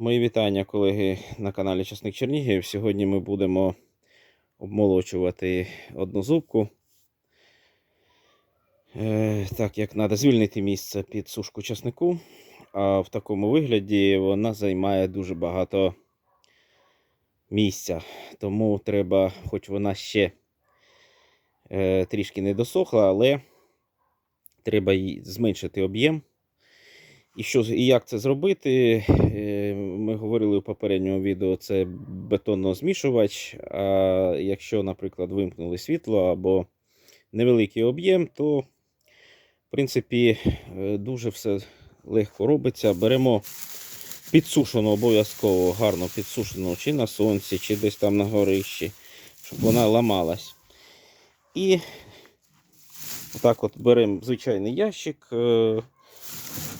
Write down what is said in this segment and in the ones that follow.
Мої вітання, колеги, на каналі Часник Чернігів. Сьогодні ми будемо обмолочувати одну зубку. Е, так, як треба звільнити місце під сушку часнику. А в такому вигляді вона займає дуже багато місця. Тому треба, хоч вона ще е, трішки не досохла, але треба їй зменшити об'єм. І що і як це зробити? Е, Ми говорили у попередньому відео, це бетонно-змішувач. А якщо, наприклад, вимкнули світло або невеликий об'єм, то, в принципі, е, дуже все легко робиться. Беремо підсушену обов'язково, гарно підсушену чи на сонці, чи десь там на горищі, щоб вона ламалась. І отак от беремо звичайний ящик.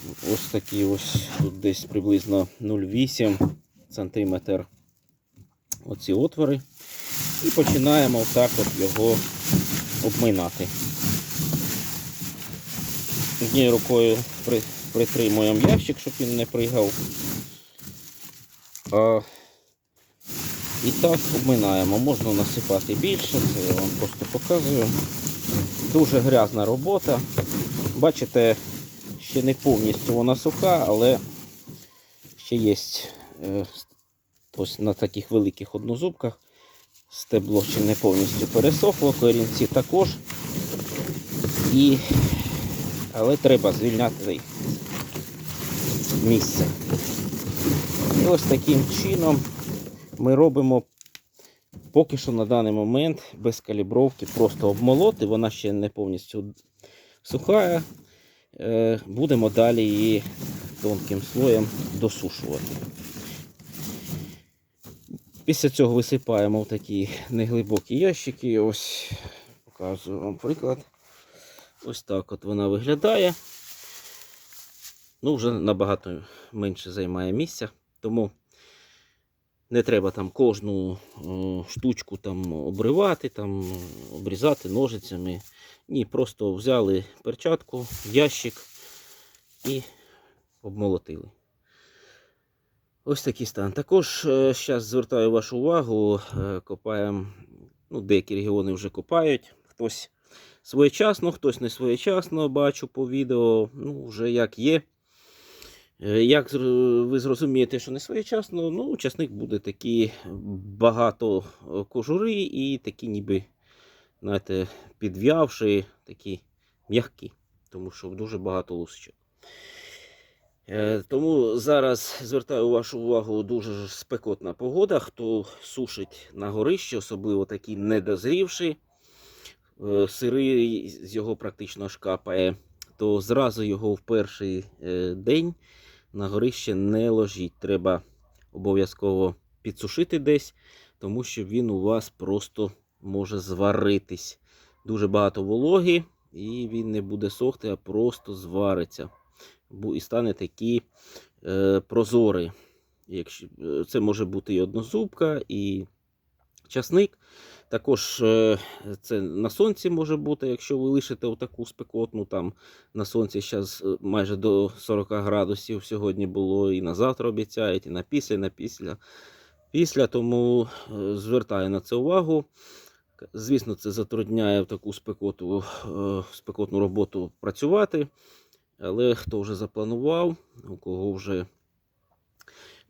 Ось такий ось тут десь приблизно 0,8 см оці отвори. І починаємо отак от його обминати. Однією рукою притримуємо ящик, щоб він не пригав. А, і так обминаємо. Можна насипати більше, це я вам просто показую. Дуже грязна робота. Бачите, ще не повністю вона суха, але ще є е, ось на таких великих однозубках. Стебло ще не повністю пересохло, корінці також. І... Але треба звільняти місце. І ось таким чином ми робимо поки що на даний момент без калібровки, просто обмолоти, вона ще не повністю суха. Е, Будемо далі її тонким слоєм досушувати. Після цього висипаємо в такі неглибокі ящики. Ось показую вам приклад. Ось так от вона виглядає. Ну, вже набагато менше займає місця, тому не треба там кожну о, штучку там обривати, там, обрізати ножицями. Ні, просто взяли перчатку, ящик і обмолотили. Ось такий стан. Також зараз звертаю вашу увагу, е, копаємо, ну, деякі регіони вже копають. Хтось своєчасно, хтось не своєчасно бачу по відео, ну, вже як є. Е, Як ви зрозумієте, що не своєчасно, ну, часник буде такий багато е, кожури і такі ніби, знаєте, підв'явши, такі м'які, тому що дуже багато лусочок. Е, Тому зараз звертаю вашу увагу дуже спекотна погода. Хто сушить на горищі, особливо такі недозрівші, сирий з його практично аж капає, то зразу його в перший день на горище не ложіть. Треба обов'язково підсушити десь, тому що він у вас просто може зваритись. Дуже багато вологи, і він не буде сохти, а просто звариться. І стане такий е, прозорий. Е, це може бути і однозубка, і часник. Також е, це на сонці може бути, якщо ви лишите отаку спекотну, там на сонці зараз майже до 40 градусів сьогодні було, і на завтра обіцяють, і на після, і на після. Після, тому е, звертаю на це увагу. Звісно, це затрудняє в таку спекоту, е, спекотну роботу працювати. Але хто вже запланував, у кого вже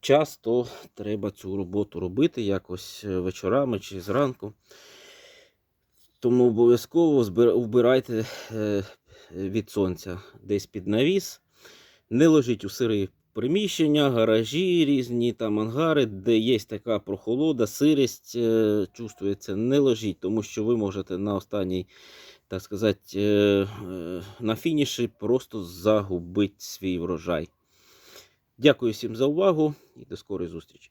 час, то треба цю роботу робити якось е, вечорами чи зранку. Тому обов'язково вбирайте е, від сонця десь під навіс. Не ложіть у сири приміщення, гаражі різні, там ангари, де є така прохолода, сирість е, чувствується, не ложіть, тому що ви можете на останній, так сказати, на фініші просто загубити свій врожай. Дякую всім за увагу і до скорої зустрічі.